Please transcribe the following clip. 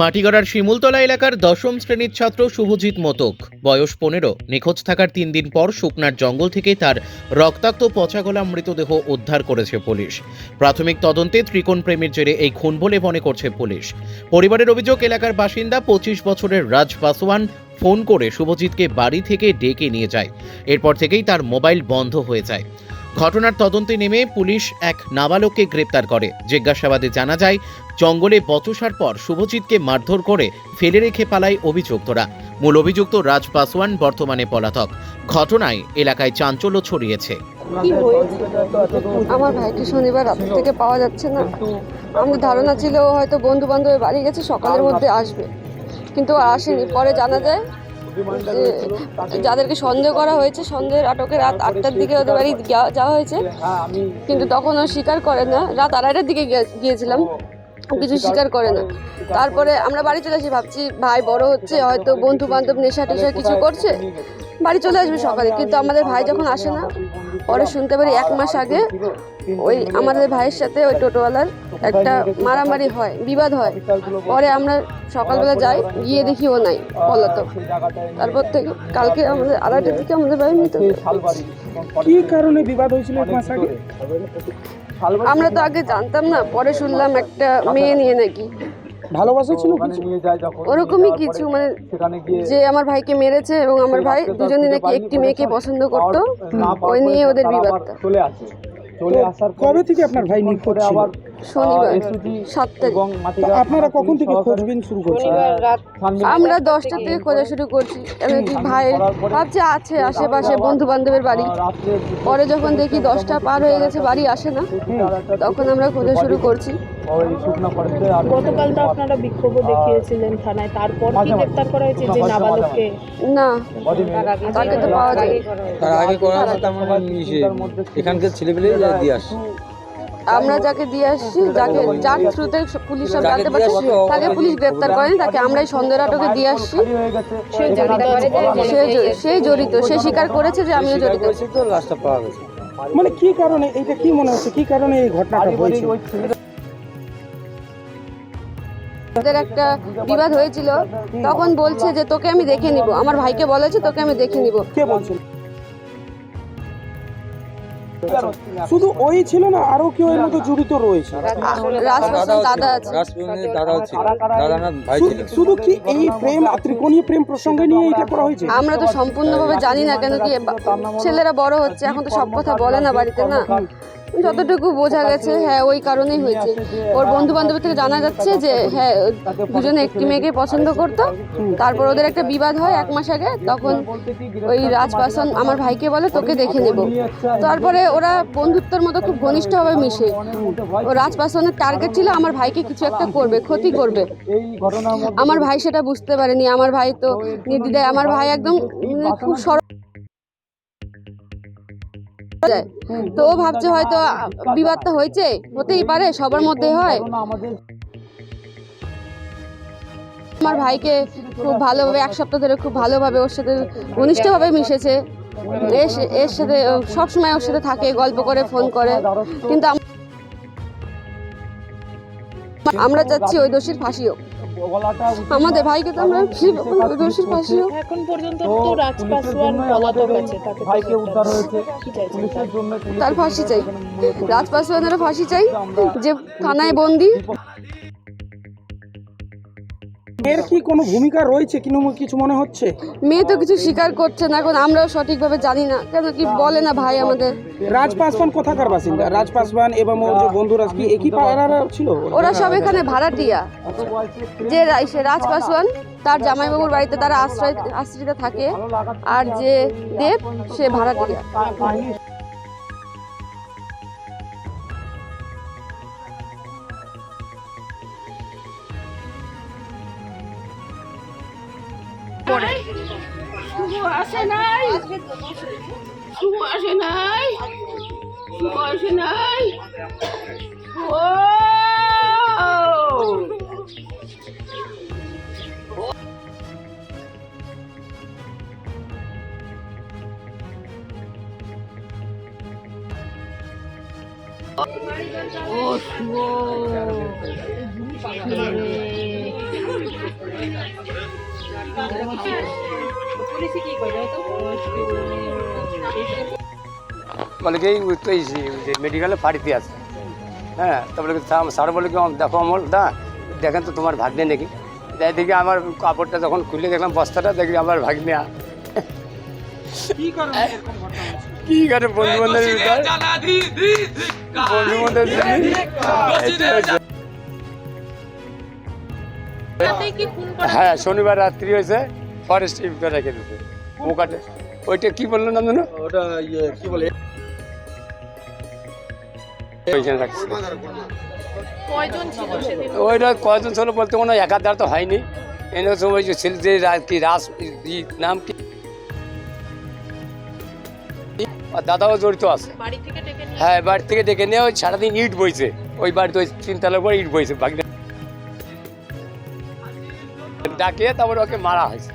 মাটিগড়ার শিমুলতলা এলাকার দশম শ্রেণির ছাত্র শুভজিৎ মোতক। বয়স পনেরো, নিখোঁজ থাকার তিন দিন পর শুকনার জঙ্গল থেকে তার রক্তাক্ত পচাগলা মৃতদেহ উদ্ধার করেছে পুলিশ। প্রাথমিক তদন্তে ত্রিকোণ প্রেমের জেরে এই খুন বলে মনে করছে পুলিশ। পরিবারের অভিযোগ, এলাকার বাসিন্দা পঁচিশ বছরের রাজ পাসওয়ান ফোন করে শুভজিৎকে বাড়ি থেকে ডেকে নিয়ে যায়। এরপর থেকেই তার মোবাইল বন্ধ হয়ে যায়। ঘটনার তদন্তে নেমে পুলিশ এক নাবালককে গ্রেপ্তার করে। জিজ্ঞাসাবাদে জানা যায়, জঙ্গলে বচসার পর শুভজিৎকে মারধর করে ফেলে রেখে পালায় অভিযুক্তরা। মূল অভিযুক্ত রাজ পাসওয়ান বর্তমানে পলাতক। ঘটনায় এলাকায় চাঞ্চল্য ছড়িয়েছে। আমার ভাইকে শনিবার রাত থেকে পাওয়া যাচ্ছে না। আমাদের ধারণা ছিল হয়তো বন্ধু বান্ধবের বাড়ি গেছে, সকালের মধ্যে আসবে। কিন্তু আসেনি। পরে জানা যায় যাদেরকে সন্দেহ করা হয়েছে সন্দেহের আটকে রাত আটটার দিকে ওদের বাড়ি যাওয়া- হয়েছে। কিন্তু তখন ও স্বীকার করে না রাত আড়াইটার দিকে গিয়ে- গিয়েছিলাম। কিছু স্বীকার করে না। তারপরে আমরা বাড়ি চলে আসি ভাবছি ভাই বড় হচ্ছে হয়তো বন্ধু বান্ধব নেশা টেশা কিছু করছে? বাড়ি চলে আসবে সকালে। কিন্তু আমাদের ভাই যখন আসে না পরে শুনতে পারি এক মাস আগে ওই আমাদের ভাইয়ের সাথে ওই টোটোওয়ালার একটা মারামারি হয় বিবাদ হয়। পরে আমরা সকালবেলা যাই গিয়ে দেখি ও নাই বলতো তারপর থেকে কালকে আমাদের আড়াইটার দিকে আমাদের বাড়ি নিতে কি কারণে বিবাদ হয়েছিল এক মাস আগে? আমরা তো আগে জানতাম না পরে শুনলাম একটা মেয়ে নিয়ে নাকি ভালোবাসা ছিল কিছু? ওরকমই কিছু মানে যে আমার ভাইকে মেরেছে এবং আমার ভাই দুজনে নাকি একটি মেয়েকে পছন্দ করতো। ওই নিয়ে ওদের বিবাদটা। চলে আসে। চলে আসার কবে থেকে আপনার ভাই নিখোঁজ ছিল? আবার শনিবার সাত তারিখ। আপনারা কখন থেকে খোঁজবিন শুরু করছেন? আমরা দশটা থেকে খোঁজা শুরু করছি। এবার কি ভাই আছে আশেপাশে বন্ধু বান্ধবের বাড়ি। পরে যখন দেখি দশটা পার হয়ে গেছে বাড়ি আসে না। তখন আমরা খোঁজা শুরু করছি। গতকাল তো আপনারা বিক্ষোভও দেখিয়েছিলেন থানায়। তারপর কি গ্রেপ্তার করা হয়েছে যে নাবালককে? না তাকে তো পাওয়া যায় তার আগে করা তেমন ইসে এখানকার ছেলেপেলে দিয়ে আসছে আমরা যাকে দিয়ে আসছি যাকে যার থ্রুতে পুলিশ সব জানতে পারছে তাকে পুলিশ গ্রেপ্তার করেনি তাকে আমরাই সন্দেহ আটকে দিয়ে আসছি। সে জড়িত সে সে জড়িত সে স্বীকার করেছে যে আমিও জড়িত। মানে কি কারণে এইটা কি মনে হচ্ছে? কি কারণে এই ঘটনাটা হয়েছে ওদের একটা বিবাদ হয়েছিল তখন বলছে যে তোকে আমি দেখে নিব। আমার ভাইকে বলেছে তোকে আমি দেখে নিব। কে বলছেন শুধু ওই ছিল না আরও কেউ এর মধ্যে জড়িত রয়েছে। শুধু- কি এই প্রেম ত্রিকোণীয় প্রেম প্রসঙ্গে নিয়ে এটা করা হয়েছে? আমরা তো সম্পূর্ণভাবে জানি না কেন কি ছেলেরা বড় হচ্ছে এখন তো সব কথা বলে না বাড়িতে না? যতটুকু বোঝা গেছে হ্যাঁ ওই কারণেই হয়েছে। ওর বন্ধু বান্ধব থেকে জানা যাচ্ছে যে হ্যাঁ দুজনে একটি মেয়েকে পছন্দ করতো। তারপর ওদের একটা বিবাদ হয় এক মাস আগে তখন ওই রাজপাসন আমার ভাইকে বলে তোকে দেখে নেব। তারপরে ওরা বন্ধুত্বের মতো খুব ঘনিষ্ঠভাবে মিশে। ও রাজপাসনের টার্গেট ছিল আমার ভাইকে কিছু একটা করবে ক্ষতি করবে। আমার ভাই সেটা বুঝতে পারেনি আমার ভাই তো নির্দিদায় আমার ভাই একদম মানে খুব সরল যায়। তো ও ভাবছে হয়তো বিবাদটা হয়েছে, হতেই পারে, সবার মধ্যে হয়। আমার ভাইকে খুব ভালোভাবে, এক সপ্তাহ ধরে খুব ভালোভাবে ওর সাথে, ঘনিষ্ঠভাবে মিশেছে। এর এর সাথে সবসময় ওর সাথে থাকে, গল্প করে, ফোন করে। কিন্তু আমরা চাচ্ছি ওই দোষীর ফাঁসিও গলাটা আমাদের ভাইকে তো আমরা দোষীর পাশে এখন পর্যন্ত তো রাজ পাসওয়ান পলাতক আছে তাকে ভাইকে উদ্ধার হয়েছে। পুলিশের জন্য তার ফাঁসি চাই। রাজপাসওয়ানেরও ফাঁসি চাই যে থানায় বন্দি। এর কি কোনো ভূমিকা রয়েছে? কিনো কিছু মনে হচ্ছে? মেয়ে তো কিছু স্বীকার করছে না এখন আমরাও সঠিকভাবে জানি না। কেন কি বলে না ভাই আমাদের? রাজ পাসওয়ান কোথাকার বাসিন্দা? রাজ পাসওয়ান এবং ওর যে বন্ধুরা কি একই পাড়ার ছিল? ওরা সব এখানে ভাড়াটিয়া। যে সে রাজ পাসওয়ান তার জামাইবাবুর বাড়িতে তারা আশ্রয় আশ্রিত থাকে। আর যে দেব সে ভাড়াটিয়া। শুভ আসে নাই। শুভ আসে নাই। শুভ আসে নাই। ও। ও শুভ। বলে কি ওই যে মেডিকেলে পাড়িতে আছে হ্যাঁ তারপরে স্যার- বলে কি দেখো আমার দা দেখেন তো তোমার ভাগ্নে নাকি যাই দেখি আমার কাপড়টা যখন খুলে দেখলাম বস্তাটা দেখি আমার ভাগ্নে কি করে বন্ধু বান্ধবের বন্ধু করা হ্যাঁ শনিবার রাত্রি হয়েছে ফরেস্ট রেখে ওইটা কি বলল না জানো? ওটা ইয়ে কি বলে? ওইখানে রাখছে। কয়জন ছিল সেদিন? ওইটা কয়জন ছিল বলতে কোনো একাধার তো হয়নি। এনে সময় যে ছেলে যে কি রাস নাম কি? আর দাদাও জড়িত আছে। হ্যাঁ বাড়ি থেকে ডেকে নিয়ে ওই সারাদিন ইট বইছে। ওই বাড়িতে ওই তিনতলার পর ইট বইছে বাগদা ডাকিয়ে তারপরে ওকে মারা হয়েছে